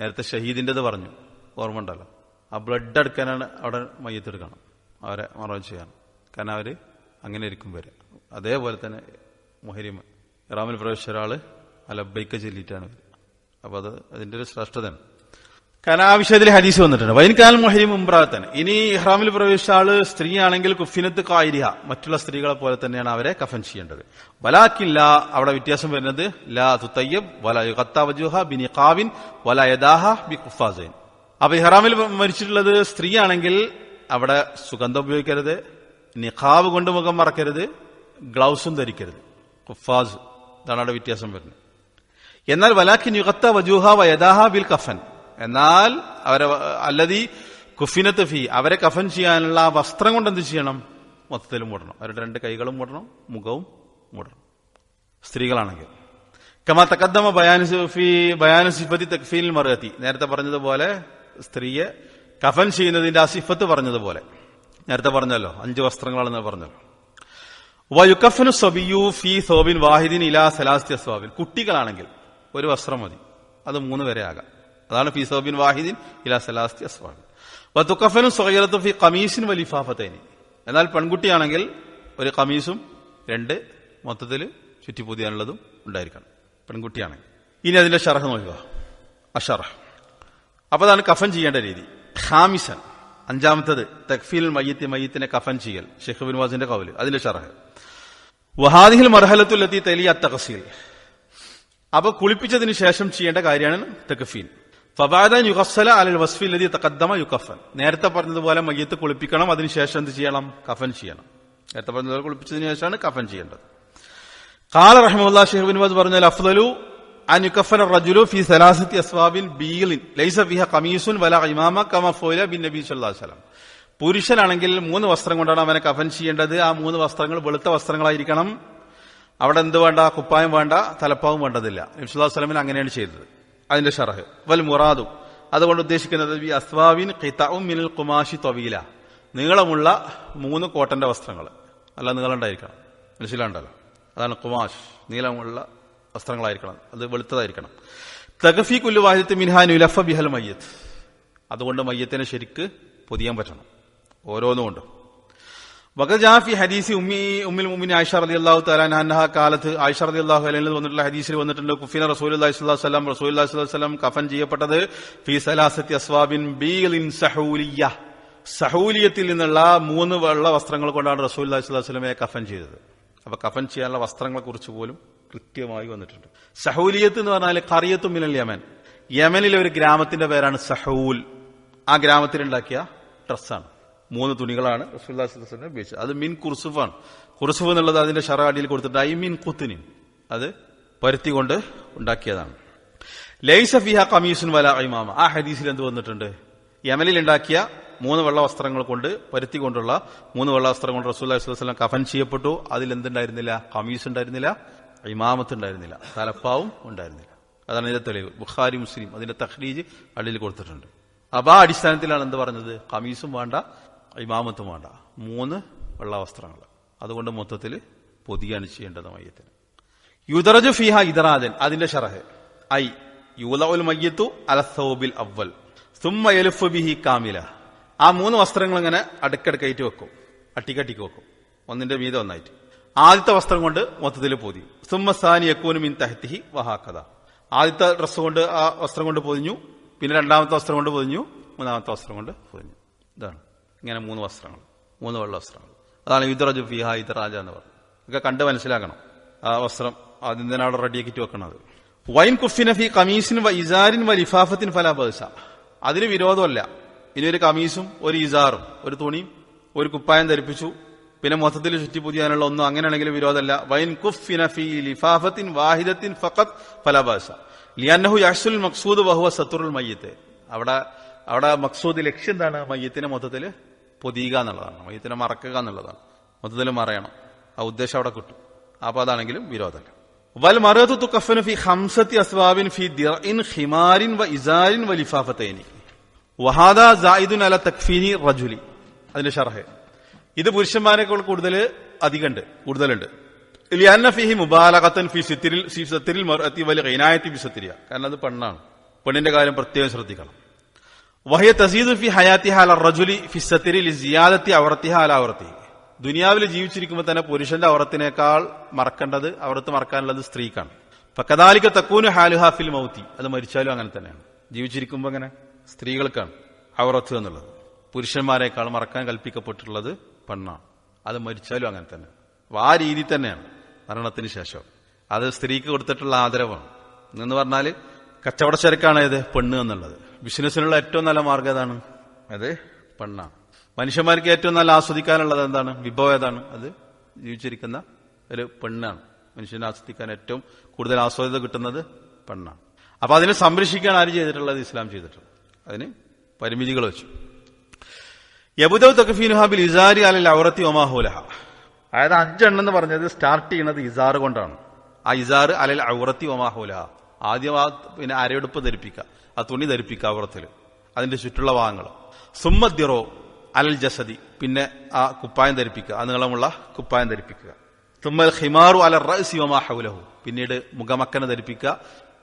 നേരത്തെ ഷഹീദിന്റേത് പറഞ്ഞു. ഓർമ്മ ഉണ്ടല്ലോ ആ ബ്ലഡ് എടുക്കാനാണ് അവിടെ മയ്യത്തെടുക്കണം അവരെ മറവ് ചെയ്യാൻ. കാരണം അവർ അങ്ങനെ ഇരിക്കും വരെ. അതേപോലെ തന്നെ മുഹരിമ. ഇറാമിൽ പ്രവേശിച്ച ഒരാൾ അലബൈക്ക ചൊല്ലിയിട്ടാണ് അപ്പൊ അത് അതിന്റെ ഒരു ശ്രേഷ്ഠതയാണ്. കാരണം ആ വിഷയത്തിൽ ഹദീസ് വന്നിട്ടുണ്ട്. വൈൻകാൽ മുഹരിം ഉംറാത്തൻ. ഇനി ഇഹ്റാമിൽ പ്രവേശിച്ച ആൾ സ്ത്രീയാണെങ്കിൽ കുഫിനത്ത് കായിരിഹ മറ്റുള്ള സ്ത്രീകളെ പോലെ തന്നെയാണ് അവരെ കഫൻ ചെയ്യേണ്ടത്. വലാക്കില്ല അവിടെ വ്യത്യാസം വരുന്നത് ലാ തുത്തയ്യബ് വല യുഖത്ത വജുഹ ബി നിഖാവിൻ വല യദാഹ ബി കുഫാസൈൻ. അപ്പൊ ഇഹ്റാമിൽ മരിച്ചിട്ടുള്ളത് സ്ത്രീയാണെങ്കിൽ അവിടെ സുഗന്ധം ഉപയോഗിക്കരുത് നിഖാവ് കൊണ്ട് മുഖം മറക്കരുത് ഗ്ലൗസും ധരിക്കരുത്. കുഫാസ് ഇതാണ് അവിടെ വ്യത്യാസം വരുന്നത്. എന്നാൽ വലാഖിൻ യുഗത്ത വജൂഹ വയദാഹ ബിൽ കഫൻ. എന്നാൽ അവരെ അല്ലതി കുഫിനത്ത് ഫി അവരെ കഫൻ ചെയ്യാനുള്ള വസ്ത്രം കൊണ്ട് എന്ത് ചെയ്യണം? മൊത്തത്തിൽ മൂടണം. അവരുടെ രണ്ട് കൈകളും മൂടണം മുഖവും മൂടണം. സ്ത്രീകളാണെങ്കിൽ. കമാ തക്കദ്ദമ ബയാനുഫി ബയാനുസിഫത്തി തക്ഫീൽ മറുകത്തി നേരത്തെ പറഞ്ഞതുപോലെ സ്ത്രീയെ കഫൻ ചെയ്യുന്നതിന്റെ ആ സിഫത്ത് പറഞ്ഞതുപോലെ. നേരത്തെ പറഞ്ഞല്ലോ അഞ്ച് വസ്ത്രങ്ങളാണെന്ന് പറഞ്ഞല്ലോ. വയുക്കഫനു സബിയു ഫി സോബിൻ വാഹിദിൻ ഇലാ സലാസ്ത്യ സ്വാബിൻ കുട്ടികളാണെങ്കിൽ ഒരു വസ്ത്രം മതി. അത് മൂന്ന് വരെ ആകാം. അതാണ് ഫി സോബിൻ വാഹിദിൻ ഇലാ സലാസ്തി സ്വാബിൻ വതുക്കഫനു സ്വയറത്തു ഫി കമീസിൻ വലിഫാഫത്തേനി എന്നാൽ പെൺകുട്ടിയാണെങ്കിൽ ഒരു കമീസും രണ്ട് മൊത്തത്തിൽ ചുറ്റിപ്പുതിയാനുള്ളതും ഉണ്ടായിരിക്കണം. പെൺകുട്ടിയാണെങ്കിൽ. ഇനി അതിന്റെ ഷറഹ് നോക്കുക. അഷറഹ്. അപ്പൊ അതാണ് കഫൻ ചെയ്യേണ്ട രീതി. ഖാമിസൻ. അഞ്ചാമത്തത് തക്ഫീൽ മയ്യത്തി മയ്യത്തിനെ കഫൻ ചെയ്യൽ ഷെഖ് ബിൻവാസിന്റെ കൗൽ അതിന്റെ ഷറഹ്. വഹാദിഹിൽ മർഹലത്തുല്ലത്തി തെലിയ തഹസീൽ അപ്പൊ കുളിപ്പിച്ചതിന് ശേഷം ചെയ്യേണ്ട കാര്യമാണ് തക്ഫീൻ. ഫബാദ യുഗസ്സല അലൽ വസ്ഫിൽ തക്കദ്ദമ യുക്കഫൻ നേരത്തെ പറഞ്ഞതുപോലെ മയ്യത്ത് കുളിപ്പിക്കണം അതിനുശേഷം എന്ത് ചെയ്യണം? കഫൻ ചെയ്യണം. നേരത്തെ പറഞ്ഞതുപോലെ കുളിപ്പിച്ചതിന് ശേഷമാണ് കഫൻ ചെയ്യേണ്ടത്. കാല റഹ്മുല്ലാ ബിൻവാസ് പറഞ്ഞാൽ ബാസ് റജുലു ഫി സലാസത്തി ബീലിൻ ലൈസ ഇമാമ പുരുഷനാണെങ്കിൽ മൂന്ന് വസ്ത്രം കൊണ്ടാണ് അവനെ കഫൻ ചെയ്യേണ്ടത്. ആ മൂന്ന് വസ്ത്രങ്ങൾ വെളുത്ത വസ്ത്രങ്ങളായിരിക്കണം. അവിടെ എന്ത് വേണ്ട? കുപ്പായം വേണ്ട തലപ്പാവും വേണ്ടതില്ല. നബ്സുല്ലാ അങ്ങനെയാണ് ചെയ്തത്. അതിന്റെ ഷറഹ് വൽ മുറാദു. അതുകൊണ്ട് ഉദ്ദേശിക്കുന്നത് ഈ അസ്വാബിൻ ഖിതാഉം മിനൽ കുമാശി തൊവീല. നീളമുള്ള മൂന്ന് കോട്ടന്റെ വസ്ത്രങ്ങൾ. അല്ല നീളമുണ്ടായിരിക്കണം. മനസ്സിലാണ്ടല്ലോ? അതാണ് കുമാഷ് നീളമുള്ള വസ്ത്രങ്ങളായിരിക്കണം. അത് വെളുത്തതായിരിക്കണം. തഗഫി കുല്ലു വാഹിദത്ത് മിൻഹാൻ ഉലഫ ബിഹൽ മയ്യത്ത്. അതുകൊണ്ട് മയ്യത്തിനെ ശരിക്ക് പൊതിയാൻ പറ്റണം. ഓരോന്നും കൊണ്ടും വകജാഫി ഹദീസി ഉമ്മി ഉമ്മിൽ മുമ്മിൻ ആയിഷ റതി അള്ളാഹു തലാൻഹ കാലത്ത് ആയിഷ റതി അള്ളാഹു അലൈഹിൽ വന്നിട്ടുള്ള ഹദീസിൽ വന്നിട്ടുണ്ട് കുഫിന റസൂൽ സ്വലം റസൂൽ സ്വലം കഫൻ ചെയ്യപ്പെട്ടത് ഫി സലാസത്തി അസ്വാബിൻ ബീലിൻ സഹൂലിയ സഹൂലിയത്തിൽ നിന്നുള്ള മൂന്ന് വെള്ള വസ്ത്രങ്ങൾ കൊണ്ടാണ് റസൂൽ സ്വലമയെ കഫൻ ചെയ്തത്. അപ്പൊ കഫൻ ചെയ്യാനുള്ള വസ്ത്രങ്ങളെ കുറിച്ച് പോലും കൃത്യമായി വന്നിട്ടുണ്ട്. സഹൂലിയത്ത് എന്ന് പറഞ്ഞാൽ കറിയത്തും മിനൽ യമൻ. യമനിലെ ഒരു ഗ്രാമത്തിന്റെ പേരാണ് സഹൂൽ. ആ ഗ്രാമത്തിലുണ്ടാക്കിയ ഡ്രസ്സാണ്. മൂന്ന് തുണികളാണ് ഉപയോഗിച്ചത്. അത് മിൻ കുർസുഫാണ്. കുർസുഫ് എന്നുള്ളത് അതിന്റെ ഷറാടിയിൽ കൊടുത്തിട്ട് ഐ മിൻ കുത്തിനിൻ അത് പരുത്തി കൊണ്ട് ഉണ്ടാക്കിയതാണ്. ലൈസഫിഹ കമീസുൻ വല ഇമാമ. ആ ഹദീസിൽ എന്ത് വന്നിട്ടുണ്ട്? യമനിൽ ഉണ്ടാക്കിയ മൂന്ന് വെള്ള വസ്ത്രങ്ങൾ കൊണ്ട് പരുത്തി കൊണ്ടുള്ള മൂന്ന് വെള്ള വസ്ത്രം കൊണ്ട് റസൂല്ലാ വസ്ലം കഫൻ ചെയ്യപ്പെട്ടു. അതിൽ എന്തുണ്ടായിരുന്നില്ല? കമീസ് ഉണ്ടായിരുന്നില്ല. ഇമാമത്ത് ഉണ്ടായിരുന്നില്ല തലപ്പാവും ഉണ്ടായിരുന്നില്ല. അതാണ് ഇതിന്റെ തെളിവ്. ബുഖാരി മുസ്ലിം അതിന്റെ തഹ്രീജ് അള്ളിൽ കൊടുത്തിട്ടുണ്ട്. അപ്പൊ ആ അടിസ്ഥാനത്തിലാണ് എന്ത് പറഞ്ഞത്? കമീസും വേണ്ട ഇമാമത്തും വേണ്ട. മൂന്ന് വെള്ള വസ്ത്രങ്ങൾ അതുകൊണ്ട് മൊത്തത്തിൽ പൊതിയാണ് ചെയ്യേണ്ടത് മയ്യത്തിന്. യുദറജു ഫിഹ ഇതറാദൻ അതിന്റെ ഷറഹ്. ഐ യൂലഉൽ മയ്യത്തു അലസൗബിൽ അവൽ സുമ്മ ബിഹി കാമില. ആ മൂന്ന് വസ്ത്രങ്ങൾ ഇങ്ങനെ അടുക്കടുക്കായിട്ട് വെക്കും. അട്ടിക്കട്ടിക്ക് വെക്കും. ഒന്നിന്റെ മീതെ ഒന്നായിട്ട്. ആദ്യത്തെ വസ്ത്രം കൊണ്ട് മൊത്തത്തിൽ പൊതി. സുമ്മസാനി സാനി ഇൻ തഹത്തിഹി വഹാക്കഥ ആദ്യത്തെ ഡ്രസ്സ് കൊണ്ട് ആ വസ്ത്രം കൊണ്ട് പൊതിഞ്ഞു പിന്നെ രണ്ടാമത്തെ വസ്ത്രം കൊണ്ട് പൊതിഞ്ഞു മൂന്നാമത്തെ വസ്ത്രം കൊണ്ട് പൊതിഞ്ഞു. ഇതാണ്. ഇങ്ങനെ മൂന്ന് വസ്ത്രങ്ങൾ മൂന്ന് വെള്ള വസ്ത്രങ്ങൾ. അതാണ് യുദ്ധറജു ഫിഹ ഇതറാജ എന്ന് പറയുന്നത് ഒക്കെ കണ്ട് മനസ്സിലാക്കണം. ആ വസ്ത്രം ആദ്യം തന്നെ അവിടെ റെഡിയാക്കിട്ട് വെക്കണത്. വൈൻ കുഫിന ഫി കമീസിൻ ഇസാരിൻ വ ലിഫാഫത്തിൻ ഫല ബേസ അതിന് വിരോധമല്ല. ഇനി ഒരു കമീസും ഒരു ഇസാറും ഒരു തുണിയും ഒരു കുപ്പായം ധരിപ്പിച്ചു പിന്നെ മൊത്തത്തിൽ ചുറ്റി പുതിയാനുള്ള ഒന്നും അങ്ങനെയാണെങ്കിൽ വിരോധമല്ല. വൈൻ കുഫിൻ വാഹിദത്തിൻ ഫഖത്ത് ഫലഭാഷ ലിയാനഹു യഹ്സുൽ മക്സൂദ് വഹുവ സത്തുറുൽ മയ്യത്ത്. അവിടെ അവിടെ മക്സൂദ് ലക്ഷ്യം എന്താണ്? മയ്യത്തിനെ മൊത്തത്തിൽ പൊതിയുക എന്നുള്ളതാണ്. മയ്യത്തിനെ മറക്കുക എന്നുള്ളതാണ്. മൊത്തത്തിൽ മറയണം. ആ ഉദ്ദേശം അവിടെ കിട്ടും. അപ്പൊ അതാണെങ്കിലും വിരോധമല്ല. വൽ മറത്തു ഫി ഹംസത്തി അസ്വാബിൻ ഫി ദിറഇൻ ഹിമാരിൻ വ ഇസാരിൻ വ ലിഫാഫത്തേനി വഹാദ ജായിദുൻ അല തക്ഫീനി റജുലി. അതിന്റെ ഷർഹ് ഇത് പുരുഷന്മാരെക്കാൾ കൂടുതൽ അധികമുണ്ട് കൂടുതലുണ്ട്. ഫി സിത്തിരിൽ സത്തിരിൽ കാരണം അത് പെണ്ണാണ്. പെണ്ണിന്റെ കാര്യം പ്രത്യേകം ശ്രദ്ധിക്കണം. വഹിയ തസീദ് ഫി ഹയാത്തി ഹാല റജുലി ഫി സത്തിരി ലി സിയാദത്തി അവർത്തി അല അവറത്തി ദുനിയാവിൽ ജീവിച്ചിരിക്കുമ്പോൾ തന്നെ പുരുഷന്റെ അവറത്തിനേക്കാൾ മറക്കേണ്ടത് അവർത്ത് മറക്കാനുള്ളത് സ്ത്രീക്കാണ്. ഫക്കദാലിക്ക തക്കൂനു ഹാലുഹ ഫിൽ മൗത്തി. അത് മരിച്ചാലും അങ്ങനെ തന്നെയാണ്. ജീവിച്ചിരിക്കുമ്പോൾ അങ്ങനെ സ്ത്രീകൾക്കാണ് അവറത്ത് എന്നുള്ളത്. പുരുഷന്മാരെക്കാൾ മറക്കാൻ കൽപ്പിക്കപ്പെട്ടിട്ടുള്ളത് പെണ്ണാണ് അത് മരിച്ചാലും അങ്ങനെ തന്നെ. അപ്പൊ ആ രീതി തന്നെയാണ് മരണത്തിന് ശേഷം. അത് സ്ത്രീക്ക് കൊടുത്തിട്ടുള്ള ആദരവാണ്. എന്ന് പറഞ്ഞാൽ കച്ചവടച്ചരക്കാണ് ഏത്? പെണ്ണ് എന്നുള്ളത്. ബിസിനസ്സിനുള്ള ഏറ്റവും നല്ല മാർഗം ഏതാണ്? അത് പെണ്ണാണ് മനുഷ്യന്മാർക്ക് ഏറ്റവും നല്ല ആസ്വദിക്കാനുള്ളത് എന്താണ്? വിഭവം ഏതാണ്? അത് ജീവിച്ചിരിക്കുന്ന ഒരു പെണ്ണാണ്. മനുഷ്യനെ ആസ്വദിക്കാൻ ഏറ്റവും കൂടുതൽ ആസ്വാദ്യത കിട്ടുന്നത് പെണ്ണാണ് അപ്പൊ അതിനെ സംരക്ഷിക്കാൻ ആര് ചെയ്തിട്ടുള്ളത്? ഇസ്ലാം ചെയ്തിട്ടുള്ളത്. അതിന് പരിമിതികൾ വെച്ചു. യബുദവ് തക്കഫീനുഹാബിൽ ഇസാരി അലൽ ഔറത്തി ഒമാഹുലഹ അതായത് അഞ്ചെണ്ണം എന്ന് പറഞ്ഞത് സ്റ്റാർട്ട് ചെയ്യുന്നത് ഇസാർ കൊണ്ടാണ്. ആ ഇസാർ അലൽ ഔറത്തി ഒമാഹുലഹ ആദ്യം ആ പിന്നെ അരയെടുപ്പ് ധരിപ്പിക്കുക ആ തുണി ധരിപ്പിക്കുക ഔറത്തിൽ അതിന്റെ ചുറ്റുള്ള ഭാഗങ്ങൾ. സുമ്മദ്യറോ അലൽ ജസദി പിന്നെ ആ കുപ്പായം ധരിപ്പിക്കുക ആ നീളമുള്ള കുപ്പായം ധരിപ്പിക്കുക. തുമ്മൽ ഹിമാറു അലർ റസി ഹൗലഹു പിന്നീട് മുഖമക്കനെ ധരിപ്പിക്കുക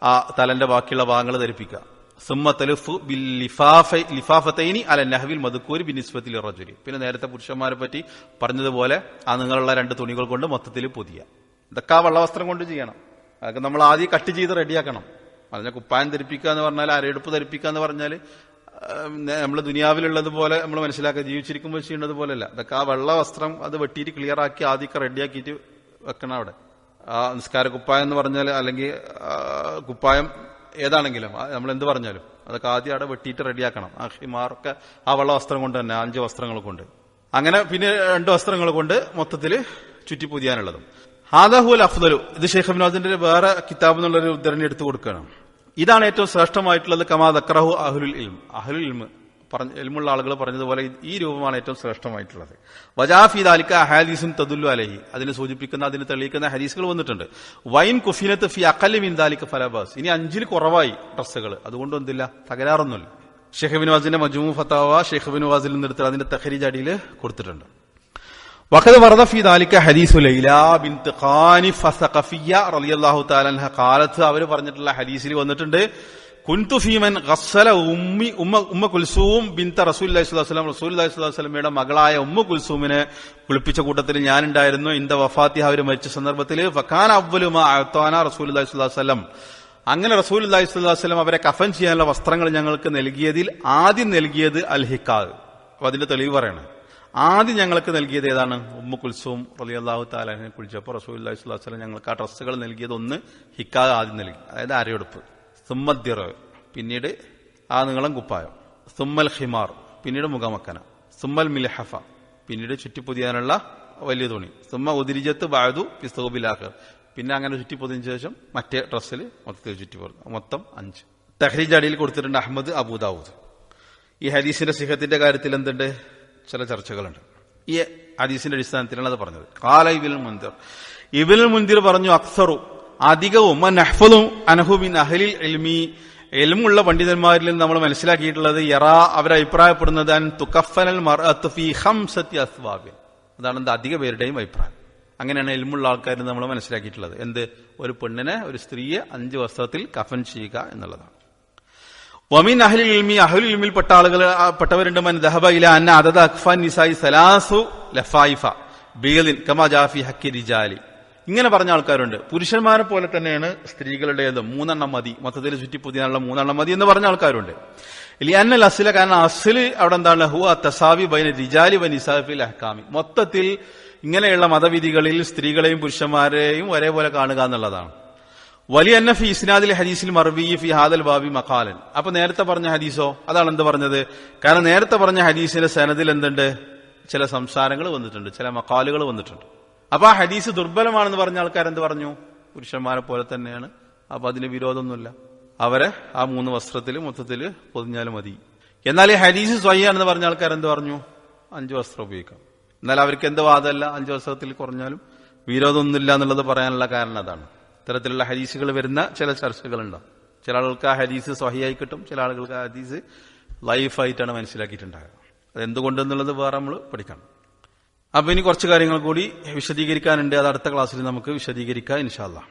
ആ തലന്റെ ബാക്കിയുള്ള ഭാഗങ്ങൾ ധരിപ്പിക്കുക പിന്നെ നേരത്തെ പുരുഷന്മാരെ പറ്റി പറഞ്ഞതുപോലെ ആ നിങ്ങളുള്ള രണ്ട് തുണികൾ കൊണ്ട് മൊത്തത്തിൽ പൊതിയ. ഇതൊക്കെ ആ വെള്ളവസ്ത്രം കൊണ്ട് ചെയ്യണം. അതൊക്കെ നമ്മൾ ആദ്യം കട്ട് ചെയ്ത് റെഡിയാക്കണം. അതിനെ കുപ്പായം ധരിപ്പിക്കുക എന്ന് പറഞ്ഞാൽ അരയെടുപ്പ് ധരിപ്പിക്കുക എന്ന് പറഞ്ഞാൽ നമ്മൾ ദുനിയാവിലുള്ളത് പോലെ നമ്മൾ മനസ്സിലാക്കുക ജീവിച്ചിരിക്കുമ്പോൾ ചെയ്യേണ്ടത് പോലെയല്ല ഇതൊക്കെ ആ വെള്ള വസ്ത്രം അത് വെട്ടിയിട്ട് ക്ലിയർ ആക്കി ആദ്യമൊക്കെ റെഡിയാക്കിയിട്ട് വെക്കണം അവിടെ. ആ നിസ്കാര കുപ്പായം എന്ന് പറഞ്ഞാൽ അല്ലെങ്കിൽ കുപ്പായം ഏതാണെങ്കിലും നമ്മൾ എന്ത് പറഞ്ഞാലും അതൊക്കെ ആദ്യം അവിടെ വെട്ടിയിട്ട് റെഡിയാക്കണം. ആ ആ വെള്ള വസ്ത്രം കൊണ്ട് തന്നെ അഞ്ച് വസ്ത്രങ്ങൾ കൊണ്ട്. അങ്ങനെ പിന്നെ രണ്ട് വസ്ത്രങ്ങൾ കൊണ്ട് മൊത്തത്തിൽ ചുറ്റി പുതിയാനുള്ളതും ഹാദാഹുൽ അഫ്ദലു. ഇത് ഷെയ്ഖ് അബ്നാദിന്റെ വേറെ കിതാബ് എന്നുള്ളൊരു ഉദ്ധരണി എടുത്തു കൊടുക്കുകയാണ്. ഇതാണ് ഏറ്റവും ശ്രേഷ്ഠമായിട്ടുള്ളത് കമാ ദക്രഹു അഹ്ലുൽ ഇൽം അഹ്ലുൽ ഇൽമ് പറഞ്ഞ എൽമുള്ള ആളുകൾ പറഞ്ഞതുപോലെ ഈ രൂപമാണ് ഏറ്റവും ശ്രേഷ്ഠമായിട്ടുള്ളത് വജാഫി ദാലിക്ക ഹദീസും തദുല്ലു അലഹി അതിന് സൂചിപ്പിക്കുന്ന അതിന് തെളിയിക്കുന്ന ഹദീസുകൾ വന്നിട്ടുണ്ട് വൈൻ കുഫിനത്ത് ഫി അക്കലി മിൻ ദാലിക്ക ഫലബാസ് ഇനി അഞ്ചിൽ കുറവായി ഡ്രസ്സുകൾ അതുകൊണ്ട് എന്തില്ല തകരാറൊന്നുമില്ല ഷെയ്ഖ് ബിൻ വാസിന്റെ മജുമു ഫത്താവ ഷെയ്ഖ് ബിൻ വാസിൽ നിന്നെടുത്ത് അതിന്റെ തഹരീജ് അടിയിൽ കൊടുത്തിട്ടുണ്ട് وقد ورد في ذلك حديث ليلى بنت خانف الثقفية رضي الله تعالى عنها قالت അവർ പറഞ്ഞിട്ടുള്ള ഹദീസിൽ വന്നിട്ടുണ്ട് കുൻതു ഫീമൻ ഗസ്സല ഉമ്മി ഉമ്മ ഉമ്മ കുൽസൂം ബിന്ത റസൂലുള്ളാഹി സ്വല്ലല്ലാഹു അലൈഹി വസല്ലമയുടെ മകളായ ഉമ്മ കുൽസൂമിനെ കുളിപ്പിച്ച കൂട്ടത്തിൽ ഞാനുണ്ടായിരുന്നു. ഇന്ത വഫാത്തിഹ അവർ മരിച്ച സന്ദർഭത്തിൽ ഫഖാൻ അവ്വലു മാ അഅ്താന റസൂലുള്ളാഹി സ്വല്ലല്ലാഹു അലൈഹി വസല്ലം. അങ്ങനെ റസൂൽ അലൈഹി വസല്ലം അവരെ കഫൻ ചെയ്യാനുള്ള വസ്ത്രങ്ങൾ ഞങ്ങൾക്ക് നൽകിയതിൽ ആദ്യം നൽകിയത് അൽ ഹിക്കാദ് അപ്പൊ അതിന്റെ തെളിവ് പറയണം. ആദ്യം ഞങ്ങൾക്ക് നൽകിയത് ഏതാണ്? ഉമ്മ കുൽസൂം അള്ളാഹു താലാഹിനെ കുളിച്ചപ്പോൾ റസൂൽ അള്ളാഹി സ്വലാഹു വസ്ലം ഞങ്ങൾക്ക് ആ ഡ്രസ്സുകൾ നൽകിയത് ഒന്ന് ഹിക്കാ ആദ്യം നൽകി. അതായത് അരയെടുപ്പ്. സുമ്മദ്ദിറ പിന്നീട് ആ നീളം കുപ്പായം. സുമ്മൽ ഹിമാർ പിന്നീട് മുഖമക്കന. സുമ്മൽ മിലഹഫ പിന്നീട് ചുറ്റിപ്പൊതിയാനുള്ള വലിയ തുണി. സുമ്മ ഉദിരിജത്ത് വായു പിസ്തോബിലാഖ് പിന്നെ അങ്ങനെ ചുറ്റിപ്പൊതിന് ശേഷം മറ്റേ ഡ്രസ്സിൽ മൊത്തത്തിൽ ചുറ്റിപ്പൊതി മൊത്തം അഞ്ച്. തഹ്രീജ് അടിയിൽ കൊടുത്തിട്ടുണ്ട് അഹമ്മദ് അബൂദാവൂദ് ഈ ഹദീസിന്റെ സിഹത്തിന്റെ കാര്യത്തിൽ എന്തുണ്ട്? ചില ചർച്ചകളുണ്ട്. ഈ ഹദീസിന്റെ അടിസ്ഥാനത്തിലാണ് അത് പറഞ്ഞത്. കാല ഇബിൽ മുന്തിർ ഇബിൽ മുന്തിർ പറഞ്ഞു അക്സറു. അധികവും നഹ്ഫലും അനഹുബിൻ അഹലിൽ എൽമി എൽമുള്ള പണ്ഡിതന്മാരിൽ നമ്മൾ മനസ്സിലാക്കിയിട്ടുള്ളത് യറ അവരഭിപ്രായപ്പെടുന്നത് അതാണ് എന്ത് അധിക പേരുടെയും അഭിപ്രായം. അങ്ങനെയാണ് എൽമുള്ള ആൾക്കാർ നമ്മൾ മനസ്സിലാക്കിയിട്ടുള്ളത്. എന്ത്? ഒരു പെണ്ണിനെ ഒരു സ്ത്രീയെ അഞ്ച് വസ്ത്രത്തിൽ കഫൻ ചെയ്യുക എന്നുള്ളതാണ്. വമീൻ അഹ്ലിൽ ഇൽമി അഹ്ലുൽ ഇൽമിൽ പെട്ട ആളുകൾ പെട്ടവരുണ്ട്. മൻ ദഹബ ഇല അന്ന അതദ അഖ്ഫാൻ നിസായി സലാസു ലഫായിഫ. ബീലിൻ കമാ ജാഫി ഹക്കി റിജാലി. ഇങ്ങനെ പറഞ്ഞ ആൾക്കാരുണ്ട്. പുരുഷന്മാരെ പോലെ തന്നെയാണ് സ്ത്രീകളുടേത് മൂന്നെണ്ണം മതി. മൊത്തത്തിൽ ചുറ്റി പുതിയാനുള്ള മൂന്നെണ്ണം മതി എന്ന് പറഞ്ഞ ആൾക്കാരുണ്ട്. ലിയാന്നൽ അസില കാരണം അസിൽ അവിടെ എന്താണ്? ഹുവ തസാവി ബൈന റിജാലി ബൈ നിസാഫിൽ അഹ്കാമി. മൊത്തത്തിൽ ഇങ്ങനെയുള്ള മതവിധികളിൽ സ്ത്രീകളെയും പുരുഷന്മാരെയും ഒരേപോലെ കാണുക എന്നുള്ളതാണ്. വലിയ എന്ന ഫി ഇസ്നാദിൽ ഹദീസിൽ മർവി ഫി ഹാദൽ ബാബി മഖാലൻ. അപ്പൊ നേരത്തെ പറഞ്ഞ ഹദീസോ? അതാണ് എന്ത് പറഞ്ഞത്? കാരണം നേരത്തെ പറഞ്ഞ ഹദീസിന്റെ സനദിൽ എന്തുണ്ട്? ചില സംസാരങ്ങൾ വന്നിട്ടുണ്ട് ചില മക്കാലുകൾ വന്നിട്ടുണ്ട്. അപ്പൊ ആ ഹദീസ് ദുർബലമാണെന്ന് പറഞ്ഞ ആൾക്കാർ എന്ത് പറഞ്ഞു? പുരുഷന്മാരെ പോലെ തന്നെയാണ്. അപ്പൊ അതിന് വിരോധമൊന്നുമില്ല. അവരെ ആ മൂന്ന് വസ്ത്രത്തിൽ മൊത്തത്തിൽ പൊതിഞ്ഞാലും മതി. എന്നാൽ ഈ ഹദീസ് സ്വയ്യാണെന്ന് പറഞ്ഞ ആൾക്കാർ എന്ത് പറഞ്ഞു? അഞ്ച് വസ്ത്രം ഉപയോഗിക്കാം. എന്നാൽ അവർക്ക് എന്ത് വാദമല്ല? അഞ്ച് വസ്ത്രത്തിൽ കുറഞ്ഞാലും വിരോധമൊന്നുമില്ല എന്നുള്ളത് പറയാനുള്ള കാരണം അതാണ്. ഇത്തരത്തിലുള്ള ഹരീസുകൾ വരുന്ന ചില ചർച്ചകളുണ്ടാവും ചില ആളുകൾക്ക് ആ ഹരീസ് സ്വഹിയായി കിട്ടും. ചില ആളുകൾക്ക് ആ ഹരീസ് ലൈഫായിട്ടാണ് മനസ്സിലാക്കിയിട്ടുണ്ടാകുക. അത് എന്തുകൊണ്ടെന്നുള്ളത് വേറെ നമ്മൾ പഠിക്കണം. അപ്പൊ ഇനി കുറച്ച് കാര്യങ്ങൾ കൂടി വിശദീകരിക്കാനുണ്ട്. അത് അടുത്ത ക്ലാസ്സിൽ നമുക്ക് വിശദീകരിക്കാം ഇൻഷാല്ലാ